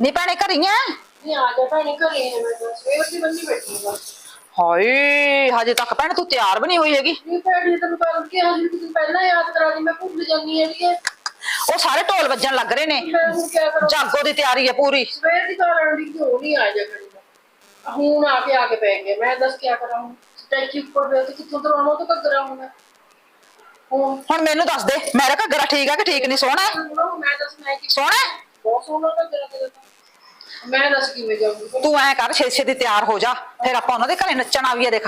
ਨੀ ਭੈਣੇ ਘਰੀਆਂ ਨਹੀਂ ਆ? ਜਾ ਭੈਣੇ ਘਰੇ ਹੈ ਮੈਂ ਤਾਂ ਸਵੇਰ ਦੀ ਬੰਦੀ ਬੈਠੀ ਹਾਂ ਹਾਏ ਹਜੇ ਤੱਕ ਭੈਣ ਤੂੰ ਤਿਆਰ ਵੀ ਨਹੀਂ ਹੋਈ ਹੈਗੀ। ਨਹੀਂ ਭੈਣੇ ਤੈਨੂੰ ਕੱਲ ਕਿਹਾ ਸੀ ਕਿ ਤੂੰ ਪਹਿਲਾਂ ਯਾਦ ਕਰਾ ਦੀ ਮੈਂ ਭੁੱਲ ਜਾਂਦੀ ਹਾਂ ਜੀ ਉਹ ਸਾਰੇ ਢੋਲ ਵੱਜਣ ਲੱਗ ਰਹੇ ਨੇ। ਮੈਂ ਹੁਣ ਕੀ ਕਰਾਂ? ਜਾਗੋ ਦੀ ਤਿਆਰੀ ਹੈ ਪੂਰੀ। ਸਵੇਰ ਦੀ ਕਾਲ ਆਂਦੀ ਕਿਉਂ ਨਹੀਂ ਆ ਜਾ ਕਰੀ। ਹੁਣ ਆ ਕੇ ਆ ਕੇ ਪੈ ਗਏ। ਮੈਂ ਦੱਸ ਕੀ ਕਰਾਂ ਹੁਣ? ਸਟੈਚੂ ਉੱਪਰ ਬੈਠ ਕੇ ਕਿੱਥੋਂ ਦਰਾਉਣਾ ਤਾਂ ਘੱਗਰਾ ਹੁਣ ਮੈਂ ਹੁਣ ਹੁਣ ਮੈਨੂੰ ਦੱਸ ਦੇ ਮੇਰਾ ਘੱਗਰਾ ਠੀਕ ਹੈ ਕਿ ਠੀਕ ਨਹੀਂ ਸੋਹਣਾ ਹੈ? ਮੈਂ ਦੱਸ ਮੈਂ ਕੀ ਸੋਹਣਾ ਹੈ? ਬਹੁਤ ਸੋਹਣਾ ਘੱਗਰਾ ਤੇਰਾ ਤਾਂ। ਮੈਂ ਦੱਸ ਕਿਵੇਂ ਜਾਊਂਗੀ? ਤੂੰ ਐ ਕਰ ਛੇ ਛੇ ਦੀ ਤਿਆਰ ਹੋ ਜਾ। ਫਿਰ ਆਪਾਂ ਉਹਨਾਂ ਦੇ ਘਰੇ ਨੱਚਣ ਆਵੀਏ ਦੇਖ।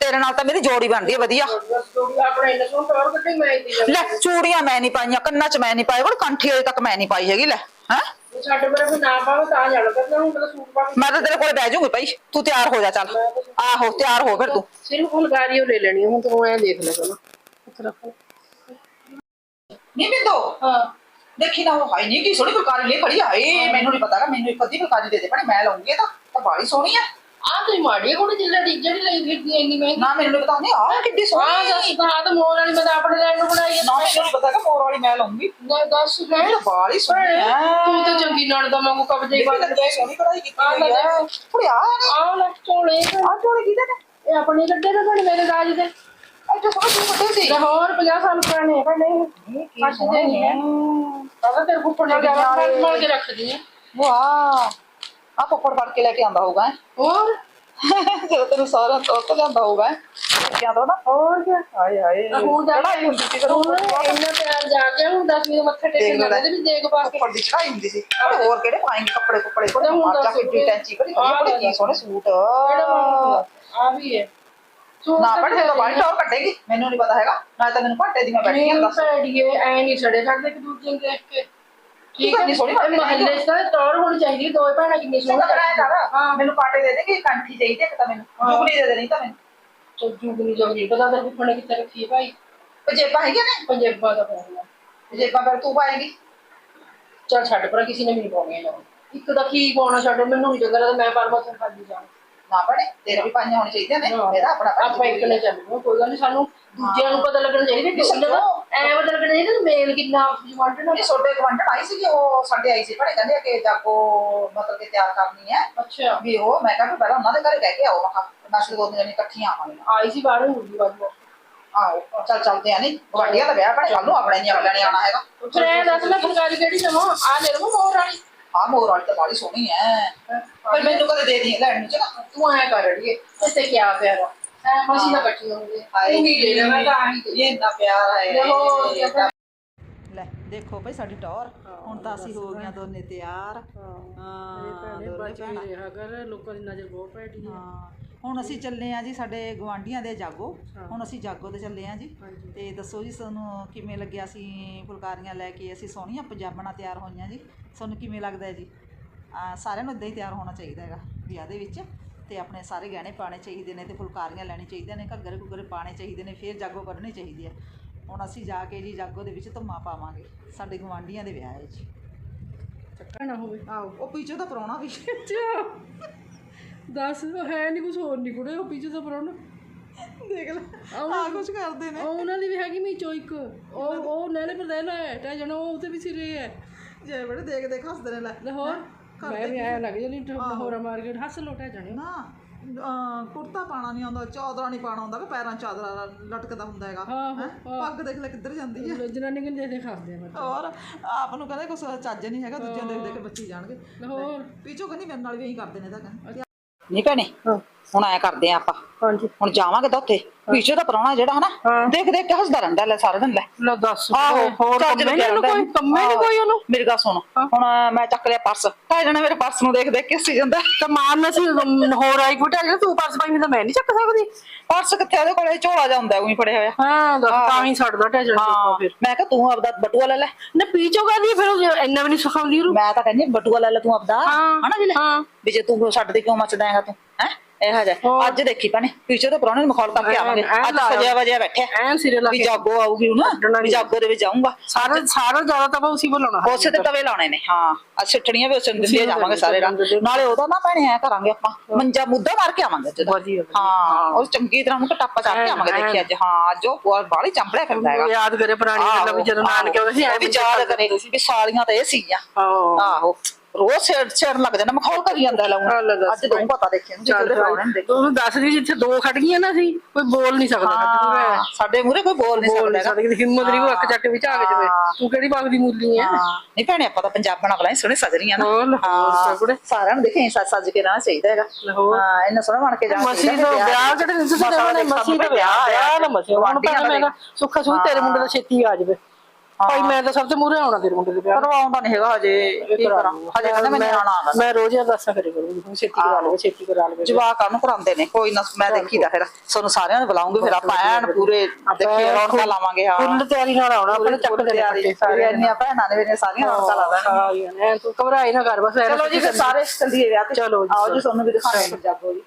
ਤੇਰੇ ਨਾਲ ਤਾਂ ਮੇਰੀ ਜੋੜੀ ਬਣਦੀ ਹੈ ਵਧੀਆ। ਆਪਣੇ ਇੰਨੇ ਸੋਹਣੇ ਕੱਢੇ ਮੈਂ ਲੈ ਚੂੜੀਆਂ ਮੈਂ ਨਹੀਂ ਪਾਈਆਂ ਕੰਨਾਂ 'ਚ ਮੈਂ ਨਹੀਂ ਪਾਈ ਉਹ ਕੰਠੀ ਅਜੇ ਤੱਕ ਮੈਂ ਨਹੀਂ ਪਾਈ ਹੈਗੀ ਲੈ ਹੈ? ਸਾਡੇ ਬਾਰੇ ਕੋਈ ਨਾ ਪਾਵੇ ਤਾਂ ਜਾਣਾ ਕਰਦਾ ਹੁਣ ਤਾਂ ਸੂਟ ਪਾ ਕੇ ਮੈਂ ਤਾਂ ਤੇਰੇ ਕੋਲ ਬਹਿ ਜਾਊਂਗੀ ਭਾਈ ਤੂੰ ਤਿਆਰ ਹੋ ਜਾ ਚੱਲ। ਆਹੋ ਤਿਆਰ ਹੋ ਫਿਰ ਤੂੰ। ਸਿਰਫ ਫੁਲਕਾਰੀ ਉਹ ਲੈ ਲੈਣੀ ਹੁਣ ਤੂੰ ਐਂ ਦੇਖ ਲੈ ਪਹਿਲਾਂ। ਰੱਖ ਨਹੀਂ ਬਿੰਦੋ? ਹਾਂ। ਦੇਖੀ ਨਾ ਉਹ ਹਾਈ ਨਹੀਂ ਕੀ ਸੋਹਣੀ ਫੁਲਕਾਰੀ ਲਈ ਖੜੀ ਆਏ ਮੈਨੂੰ ਨਹੀਂ ਪਤਾਗਾ ਮੈਨੂੰ ਇੱਕ ਅੱਧੀ ਫੁਲਕਾਰੀ ਦੇ ਦੇ ਭੈਣੇ ਮੈਂ ਲਾਉਂਗੀ ਇਹ ਤਾਂ। ਤਾਂ ਬਾੜੀ ਸੋਹਣੀ ਆ। ਆ ਤੂੰ ਮਾੜੀ ਕੋਲ ਜਿੱਲਾ ਜਿਹੜੀ ਲਈ ਫਿਰਦੀ ਇੰਨੀ ਮਹਿੰਗੀ। ਨਾ ਮੈਨੂੰ ਪਤਾ ਨਹੀਂ ਆ ਕਿੱਡੀ ਹਾਂ ਸੋਹਣੀ। ਦੱਸ ਤਾਂ ਤਾਂ ਮੋਰ ਵਾਲੀ ਮੈਂ ਤਾਂ ਆਪਣੇ ਲੈਣ ਨੂੰ ਬਣਾਈ ਨਾ ਮੈਨੂੰ ਪਤਾਗਾ ਮੋਰ ਵਾਲੀ ਮੈਂ ਲਾਉਂਗੀ। ਨਾ ਦੱਸ ਲੈ। ਇਹ ਤਾਂ ਬਾੜੀ ਸੋਹਣੀ ਆ। ਤੂੰ ਤਾਂ ਚੰਗੀ ਨਾਲ ਦਾ ਮੰਗੂ ਕਬਜੇ ਦੇਖੀ ਬੰਦ ਤਾਂ ਸੋਹਣੀ ਕਢਾਈ ਕੀਤੀ ਆ ਲੈ ਹੋਈ ਆ। ਕੁੜੀ ਆ ਨਹੀਂ ਆ ਲੈ ਚੋਲੇ ਆ ਜੋੜੀ ਕਿਹਦੇ ਨੇ? ਇਹ ਆਪਣੇ ਗੱਡੇ ਦੇ ਬਣ ਮੇਰੇ ਰਾਜ ਦੇ। ਸੋਹਣੀ ਤੂੰ ਵੱਡੇ ਸੀ। ਲਾਹੌਰ 50 ਸਾਲ ਪੁਰਾਣੇ ਹੈ ਨਹੀਂ ਇਹ ਕੱਟ ਦੇ ਨਹੀਂ ਹੈ ਪਤਾ ਤੇਰੇ ਫੁੱਫੜ ਨੇ ਕਿਹਾ ਮੈਂ ਮੋੜ ਕੇ ਰੱਖਦੀ ਹੈ। ਵਾਹ ਆ ਪੱਪੜ ਫੜ ਕੇ ਲੈ ਕੇ ਆਂਦਾ ਹੋਊਗਾ ਹੋਰ? ਜਦੋਂ ਤੈਨੂੰ ਸਾਰਾ ਤੋਰ ਤੋਂ ਲਿਆਂਦਾ ਹੋਊਗਾ ਕਿਆ ਦੋ ਨਾ। ਹੋਰ ਕੀ? ਹਾਏ ਹਾਏ। ਹੁਣ ਚੜਾਈ ਹੁੰਦੀ ਸੀ ਹੁਣ ਇੰਨਾ ਪਿਆਰ ਜਾ ਕੇ ਹੁਣ ਦਸ ਵੀ ਮੱਥੇ ਟੇਕਣ ਦੇਖ ਲੈ। ਲੱਗੇ ਵੀ ਦੇਖ ਪਾ ਕੇ। ਪੱਪੜ ਦੀ ਚੜਾਈ ਹੁੰਦੀ ਸੀ। ਹੋਰ ਕਿਹੜੇ ਪਾਏਂਗੇ? ਕੱਪੜੇ ਕੁੱਪੜੇ ਕੋਲ ਹੁਣ ਮਾਰ ਜਾ ਦੱਸ ਕੇ ਟੈਂਚੀ ਕਰੀ ਬੜੇ ਕੀ ਸੋਹਣੇ ਸੂਟ। ਆ ਵੀ ਹੈ। ਸੂਟ ਨਾ ਤਾਂ ਪੜੇ ਤਾਂ ਬਾਹਰ ਟੌਰ ਕੱਢੇਗੀ ਮੈਨੂੰ ਨਹੀਂ ਪਤਾ ਹੈਗਾ ਨਾ ਤਾਂ ਮੈਨੂੰ ਘੰਟੇ ਦੀ ਮੈਂ ਬੈਠੀ ਆਂ ਨਹੀਂ ਦੱਸ। ਭੈੜੀਏ ਐ ਨਹੀਂ ਛੜੇ ਛੱਡਦੇ ਇੱਕ ਦੂਜੇ ਨੂੰ ਦੇਖ ਕੇ। ਠੀਕ ਹੈ ਸੋਹਣੀ ਹੈ। ਮਹੱਲੇ 'ਚ ਤਾਂ ਟੌਰ ਹੋਣੀ ਚਾਹੀਦੀ ਹੈ, ਦੋਵੇਂ ਭੈਣਾਂ ਕਿੰਨੀ ਸੋਹਣੀ ਹਾਂ। ਮੈਨੂੰ ਕਾਟੇ ਦੇ ਦੇਗੀ ਕੰਠੀ ਚਾਹੀਦੀ ਇੱਕ ਤਾਂ ਮੈਨੂੰ ਜੁਗਲੀ ਦੇ ਦੇ ਨਹੀਂ ਤਾਂ ਮੈਨੂੰ। ਤੋ ਜੁਗਨੀ ਜੁਗਨੀ ਪਤਾ ਤਾਂ ਫੁੱਫੜ ਨੇ ਕਿੱਥੇ ਰੱਖੀ ਹੈ ਭਾਈ। ਪਜੇਬਾਂ ਹੈਗੀਆਂ ਨੇ? ਪੰਜੇਬਾਂ ਦਾ ਪਾਉਣਾ ਪਜੇਬਾਂ ਫਿਰ ਤੂੰ ਪਾਏਂਗੀ। ਚਲ ਛੱਡ ਪਰ ਕਿਸੇ ਨੇ ਵੀ ਨਹੀਂ ਪਾਉਣੀਆਂ ਇੱਕ ਤਾਂ ਕੀ ਪਾਉਣਾ ਛੱਡ ਮੈਨੂੰ ਨਹੀਂ ਚੰਗਾ ਲੱਗਦਾ ਮੈਂ ਪਰਮਤ ਖਾਲੀ ਜਾਣਾ ਨਾ ਪੜੇ ਤੇਰੇ ਵੀ ਪਾਈਆਂ ਹੋਣੀ ਚਾਹੀਦੀਆਂ ਨੇ ਇਹਦਾ ਆਪਣਾ ਆਪਾਂ ਇੱਕ ਨੇ ਚੱਲਣਾ ਕੋਈ ਗੱਲ ਨਹੀਂ ਸਾਨੂੰ ਦੂਜਿਆਂ ਨੂੰ ਪਤਾ ਲੱਗਣਾ ਚਾਹੀਦਾ ਕਿ ਨੂੰ। ਐ ਪਤਾ ਲੱਗਣਾ ਚਾਹੀਦਾ ਮੇਲ ਕਿੰਨਾ ਜਵਾਂਟਣਾ ਨਹੀਂ ਛੋਟੇ ਗਵੰਡਣ ਆਈ ਸੀ ਉਹ ਸਾਡੇ ਆਈ ਸੀ ਪੜੇ ਕਹਿੰਦੇ ਕਿ ਜਾਗੋ ਮਤਲਬ ਕਿ ਤਿਆਰ ਕਰਨੀ ਹੈ। ਅੱਛਾ। ਵੀ ਉਹ ਮੈਂ ਕਿਹਾ ਪਹਿਲਾਂ ਉਹਨਾਂ ਦੇ ਘਰੇ ਕਹਿ ਕੇ ਆਓ ਮੈਂ ਕਿਹਾ ਨਸ਼ਟ ਦੋ ਦਿਨ ਇਕੱਠੀਆਂ ਆਵਾਂਗੇ। ਆਈ ਸੀ ਬਾਹਰੋਂ ਮੁਰਗੀ ਬਾਜੂ ਆਹੋ ਚੱਲ ਚੱਲਦੇ ਆ ਨਹੀਂ ਗਵਾਂਡੀਆਂ ਦਾ ਵਿਆਹ ਪੜੇ ਕੱਲ ਨੂੰ ਆਪਣੇ ਨਹੀਂ ਨੇ ਆਉਣਾ ਹੈਗਾ। ਫਿਰ ਦੱਸ ਮੈਂ ਫੁਲਕਾਰੀ ਕਿਹੜੀ ਲਵਾਂ ਆ ਲੈ ਲਵਾਂ ਮੋਰ ਵਾਲੀ ਆਹ ਮੋਰ ਵਾਲੀ ਤਾਂ ਬਾੜੀ ਸੋਹਣੀ ਹੈ ਪਰ ਮੈਨੂੰ ਕਦੇ ਦੇ ਦੀ ਲੈਣ ਨੂੰ ਚਲਾ। ਤੂੰ ਐ ਕਰ ਰਹੀ ਹੈ ਤੇ ਕੀ ਪਿਆਰਾ ਐ ਮਸੀ ਦਾ ਕੱਟੀ ਹੋਣੀ ਹਾਏ ਤੂੰ ਹੀ ਲੈ ਮੈਂ ਤਾਂ ਆਹੀ ਦੇ ਇਹ ਇੰਨਾ ਪਿਆਰ ਹੈ। ਲੈ ਦੇਖੋ ਭਈ ਸਾਡੀ ਟੌਰ। ਹੁਣ ਤਾਂ ਅਸੀਂ ਹੋ ਗਈਆਂ ਦੋਨੇ ਤਿਆਰ। ਹਾਂ। ਦੋਨੇ ਭੈਣਾਂ। ਰਿਹਾ ਕਰ ਲੋਕਾਂ ਦੀ ਨਜ਼ਰ ਬਹੁਤ ਪੈਦੀ ਹਾਂ। ਹੁਣ ਅਸੀਂ ਚੱਲੇ ਆ ਜੀ ਸਾਡੇ ਗਵਾਂਢੀਆਂ ਦੇ ਜਾਗੋ। ਹੁਣ ਅਸੀਂ ਜਾਗੋ ਤੇ ਚੱਲੇ ਆ ਜੀ। ਤੇ ਦੱਸੋ ਜੀ ਤੁਹਾਨੂੰ ਕਿਵੇਂ ਲੱਗਿਆ ਅਸੀਂ ਫੁਲਕਾਰੀਆਂ ਲੈ ਕੇ? ਅਸੀਂ ਸੋਹਣੀਆਂ ਪੰਜਾਬਣਾ ਤਿਆਰ ਹੋਈਆਂ ਜੀ। ਤੁਹਾਨੂੰ ਕਿਵੇਂ ਲੱਗਦਾ ਹੈ ਜੀ? ਆ ਸਾਰਿਆਂ ਨੂੰ ਇਦਾਂ ਹੀ ਤਿਆਰ ਹੋਣਾ ਚਾਹੀਦਾ ਹੈਗਾ ਵਿਆਹ ਦੇ ਵਿੱਚ। ਤੇ ਆਪਣੇ ਸਾਰੇ ਗਹਿਣੇ ਪਾਣੇ ਚਾਹੀਦੇ ਨੇ ਤੇ ਫੁਲਕਾਰੀਆਂ ਲੈਣੀ ਚਾਹੀਦੀਆਂ ਨੇ ਘੱਗਰੇ ਘੁੱਗਰੇ ਪਾਣੇ ਚਾਹੀਦੇ ਨੇ ਫਿਰ ਜਾਗੋ ਕੱਢਣੀ ਚਾਹੀਦੀ ਹੈ। ਹੁਣ ਅਸੀਂ ਜਾ ਕੇ ਜੀ ਜਾਗੋ ਦੇ ਵਿੱਚ ਧੁੰਮਾ ਪਾਵਾਂਗੇ। ਸਾਡੇ ਗਵਾਂਢੀਆਂ ਦੇ ਵਿਆਹ ਹੈ ਜੀ। ਚੱਕਰ ਨਾ ਹੋਵੇ। ਆਓ। ਉਹ ਪਿੱਛੇ ਤਾਂ ਪਰੌਣਾ ਵੀ। ਅੱਛਾ। ਦੱਸ ਹੈ ਨਹੀਂ ਕੁਝ ਹੋਰ ਨਹੀਂ ਕੁੜੇ ਉਹ ਪਿੱਛੇ ਤੋਂ ਪਰੋਣ ਦੇਖ ਲੈ ਆ ਕੁਝ ਕਰਦੇ ਨੇ। ਉਹ ਉਹਨਾਂ ਦੀ ਵੀ ਹੈਗੀ ਮੀਚੋ ਇੱਕ। ਉਹ ਉਹ ਨੈਲੇ ਪਰ ਲੈ ਲੈ ਟਾ ਜਣਾ ਉਹ ਉਤੇ ਵੀ ਸਿਰੇ ਹੈ ਜੇ ਬੜੇ ਦੇਖ ਦੇਖ ਹੱਸਦੇ ਨੇ ਲੈ। ਲਾਹੌਰ? ਮੈਂ ਵੀ ਆਇਆ ਲੱਗ ਜਾਨੀ ਲਾਹੌਰਾ ਮਾਰਕੀਟ ਹੱਸ ਲੋਟਾ ਜਾਣੇ। ਨਾ ਕੁੜਤਾ ਪਾਣਾ ਨਹੀਂ ਆਉਂਦਾ ਚਾਦਰਾ ਨਹੀਂ ਪਾਣਾ ਆਉਂਦਾ ਕਿ ਪੈਰਾਂ ਚਾਦਰਾ ਲਟਕਦਾ ਹੁੰਦਾ ਹੈਗਾ। ਹੈਂ? ਪੱਗ ਦੇਖ ਲੈ ਕਿੱਧਰ ਜਾਂਦੀ ਹੈ ਜਨਾਨੀ ਕਿੰਨੇ ਦੇ ਖਾਸਦੇ ਆ ਬੱਚੇ। ਔਰ ਆਪ ਨੂੰ ਕਹਿੰਦੇ ਕੁਛ ਚੱਜ ਨਹੀਂ ਹੈਗਾ ਦੂਜਿਆਂ ਦੇਖ ਦੇਖ ਕੇ ਬੱਚੀ ਜਾਣਗੇ। ਲਾਹੌਰ? ਪੀਛੋ ਕਹਿੰਦੀ ਮੇਰੇ ਨਾਲ ਵੀ ਇਹੀ ਕਰਦੇ ਨੇ ਤਾਂ ਕਹਿੰਦੇ ਨਹੀਂ ਭੈਣੇ ਹੁਣ ਐ ਕਰਦੇ ਆ ਆਪਾਂ। ਹਾਂਜੀ। ਹੁਣ ਜਾਵਾਂਗੇ ਤਾਂ ਉੱਥੇ। ਪੀਛੇ ਦਾ ਪਰੌਣਾ ਜਿਹੜਾ ਹਨਾ ਦੇਖ ਦੇਖ ਕੇ ਹੱਸਦਾ ਰਹਿੰਦਾ ਲੈ ਸਾਰਾ ਦਿਨ ਲੈ। ਲੈ ਦੱਸ ਆਹੋ ਹੋਰ ਚੱਜ ਕੰਮੇ ਲੱਗਿਆ ਨਹੀਂ ਰਹਿੰਦਾ। ਕੋਈ। ਕੰਮੇ ਨਹੀਂ। ਕੋਈ ਉਹਨੂੰ। ਮੇਰੀ ਗੱਲ ਸੁਣ। ਹੁਣ ਮੈਂ ਚੱਕ ਲਿਆ ਪਰਸ। ਤਾਂ ਜਣਾ ਮੇਰੇ ਪਰਸ ਨੂੰ ਦੇਖ ਦੇਖ ਕੇ ਹੱਸੀ ਜਾਂਦਾ। ਤੇ ਮਾਰਨਾ ਸੀ ਹੋਰ ਆਈ ਕੋਟਾ ਜਿਹੜਾ ਤੂੰ ਪਰਸ ਪਾਈ ਤਾਂ ਮੈਂ ਨਹੀਂ ਚੱਕ ਸਕਦੀ। ਪਰਸ ਕਿੱਥੇ ਉਹਦੇ ਕੋਲੇ ਝੋਲਾ ਜਾ ਹੁੰਦਾ ਉਹੀ ਫੜਿਆ ਹੋਇਆ। ਹਾਂ ਦੱਸ ਤਾਂ ਹੀ। ਛੱਡਦਾ ਟੈ ਜਣਾ ਹਾਂ। ਫਿਰ। ਮੈਂ ਕਿਹਾ ਤੂੰ ਆਪਦਾ ਬਟੂਆ ਲੈ ਲੈ। ਨਾ ਪੀਚੋ ਕਰਦੀ ਫਿਰ ਉਹ ਇੰਨਾ ਵੀ ਨਹੀਂ ਸਿਖਾਉਂਦੀ ਉਹਨੂੰ। ਮੈਂ ਤਾਂ ਕਹਿੰਦੀ ਹਾਂ, ਬਟੂਆ ਲੈ ਲੈ ਤੂੰ ਆਪਦਾ। ਹਾਂ। ਹਨਾ ਵੀ ਲੈ ਹਾਂ। ਵੀ ਜੇ ਤੂੰ ਛੱਡ ਦੇ ਕਿਉਂ ਮੱਚਦਾ ਹੈਗਾ ਤੂੰ? ਹੈ? ਇਹੋ ਜਿਹਾ। ਅੱਜ ਦੇਖੀ ਭੈਣੇ ਪਿੱਛੇ ਤੋਂ ਪਰੌਣੇ ਨੂੰ ਮਖੌਲ ਕਰਕੇ ਆਵਾਂਗੇ। ਅੱਜ। ਸਜਿਆ ਵਜਿਆ ਬੈਠਿਆ। ਐਨ ਸਿਰੇ ਲਾ ਵੀ ਕੇ ਜਾਗੋ ਆਊਗੀ ਹੁਣ। ਵੀ ਜਾਗੋ ਦੇ ਵਿੱਚ ਜਾਊਂਗਾ ਸਾਰਾ ਸਾਰਾ ਜ਼ਿਆਦਾ ਤਾਂ ਉਸੇ ਬੁਲਾਉਣਾ ਉਸੇ ਤੇ ਤਵੇ ਲਾਉਣੇ ਨੇ ਹਾਂ। ਅੱਜ ਸਿੱਠਣੀਆਂ ਵੀ ਉਸੇ ਨੂੰ ਦਿੰਦੇ ਜਾਵਾਂਗੇ ਸਾਰੇ ਰੰਗ। ਨਾਲੇ ਉਹਦਾ ਨਾ ਭੈਣੇ ਐ ਕਰਾਂਗੇ ਆਪਾਂ। ਮੰਜਾ ਮੁੱਦਾ ਮਾਰ ਕੇ ਆਵਾਂਗੇ ਅੱਜ। ਵਧੀਆ। ਹਾਂ ਉਹ ਚੰਗੀ ਤਰ੍ਹਾਂ ਨੂੰ ਟੱਪਾ ਚੱਕ ਕੇ ਆਵਾਂਗੇ ਦੇਖੀ ਅੱਜ। ਹਾਂ ਅੱਜ ਉਹ ਬਾਹਲੀ ਚੰਬੜਿਆ ਫਿਰਦਾ ਹੈਗਾ। ਯਾਦ ਕਰੇ ਪੁਰਾਣੀ ਗੱਲਾਂ ਵੀ ਜਦੋਂ ਨਾਨਕੇ ਆਉਂਦੇ ਸੀ ਉਹ ਵੀ ਯਾਦ ਕਰੇ ਵੀ ਸਾਲੀਆਂ ਤਾਂ ਇਹ ਸੀਗੀਆਂ। ਆਹੋ। ਰੋਜ਼ ਛੇੜ ਛੇੜ ਲੱਗ ਜਾਂਦਾ ਮਖੌਲ ਕਰੀ ਜਾਂਦਾ ਲੈ ਹਾਂ, ਲੈ ਹੁਣ ਦੱਸ ਅੱਜ ਤੋਂ ਪਤਾ ਦੇਖੇ ਜੀ ਕਿਹੜੇ ਪ੍ਰਾਹੁਣੇ ਨੇ ਦੇਖੇ ਉਹਨੂੰ ਦੱਸ ਦੀ ਜਿੱਥੇ ਦੋ ਖੜ ਗਈਆਂ ਨਾ ਸੀ ਕੋਈ ਬੋਲ ਨਹੀਂ ਸਕਦਾ ਹਾਂ, ਸਾਡੇ ਮੂਹਰੇ ਕੋਈ ਬੋਲ ਨਹੀਂ ਸਕਦਾ ਹੈਗਾ। ਸਕਦੀ ਹਿੰਮਤ ਨਹੀਂ ਉਹ ਅੱਖ ਚੱਕ ਵਿੱਚ ਆ ਕੇ ਜਵੇ। ਹਾਂ। ਤੂੰ ਕਿਹੜੀ ਬਾਗ ਦੀ ਮੂਲੀ ਹੈ ਹਾਂ। ਨਹੀਂ ਭੈਣੇ ਆਪਾਂ ਤਾਂ ਪੰਜਾਬਣ ਬਲਾ ਸੋਹਣੇ ਸਜ ਰਹੀਆਂ ਨਾ। ਸਾਰਿਆਂ ਨੂੰ ਦੇਖੇ ਸੱਜ ਸੱਜ ਕੇ ਰਹਿਣਾ ਚਾਹੀਦਾ ਹੈਗਾ। ਹਾਂ ਇਹਨਾਂ ਸੋਹਣਾ ਬਣ ਕੇ ਜਾਣਾ ਮਸੀ ਚਾਹੀਦਾ ਦਾ ਵਿਆਹ ਕਿਹੜੇ ਦਿਨ ਤੁਸੀਂ ਕਹਿੰਦੇ ਮਸੀ ਦਾ ਵਿਆਹ ਵਿਆਹ ਨਾ ਮਸੀ ਹੁਣ ਮੈਂ ਕਿਹਾ ਸੁੱਖਾ ਸੁਖ ਤੇਰੇ ਮੁੰਡੇ ਦਾ ਛੇਤੀ ਆ ਜਾਵੇ। ਭਾਈ ਮੈਂ ਤਾਂ ਸਭ ਤੋਂ ਮੂਹਰੇ ਆਉਣਾ ਤੇਰੇ ਮੁੰਡੇ ਦੇ ਵਿਆਹ ਆਉਂਦਾ ਨਹੀਂ ਹੈਗਾ ਹਜੇ ਕੀ ਕਰਾਂ? ਹਜੇ ਕਹਿੰਦਾ ਮੈਂ ਨਿਆਣਾ ਆਗਾ ਮੈਂ ਰੋਜ਼ ਇਹ ਦੱਸਾਂ ਕਰੇ ਕਰੂੰਗੀ ਛੇਤੀ ਕਰਾ ਲਵੇ ਛੇਤੀ ਕਰਾ ਲਵੇ। ਜਵਾਕ ਨੂੰ ਕਰਾਉਂਦੇ ਨੇ ਕੋਈ ਨਾ ਮੈਂ ਦੇਖੀਦਾ ਫਿਰ। ਤੁਹਾਨੂੰ ਸਾਰਿਆਂ ਨੂੰ ਬੁਲਾਉਂਗੇ ਫਿਰ ਆਪਾਂ ਐਨ ਪੂਰੇ ਦੇਖੀਏ ਰੌਣਕਾਂ ਲਾਵਾਂਗੇ ਹਾਂ। ਫੁੱਲ ਤਿਆਰੀ ਨਾਲ ਆਉਣਾ ਆਪਣੇ ਚੱਕ ਦੇ ਤਿਆਰੀ ਸਾਰੀਆਂ ਇੰਨੀਆਂ ਭੈਣਾਂ ਨੇ ਮੇਰੇ ਸਾਰੀਆਂ ਰੌਣਕਾਂ ਲਾ ਦੇਣਗੀਆਂ ਹਾਂ ਤੂੰ ਘਬਰਾਈ ਨਾ ਕਰ ਬਸ ਚਲੋ ਜੀ ਫਿਰ ਸਾਰੇ ਚੱਲੀਏ ਵਿਆਹ ਤੇ। ਚਲੋ ਜੀ, ਆਓ ਜੀ ਤੁਹਾਨੂੰ ਵੀ ਦਿਖਾਣੇ ਪੰਜਾਬੋ ਜੀ।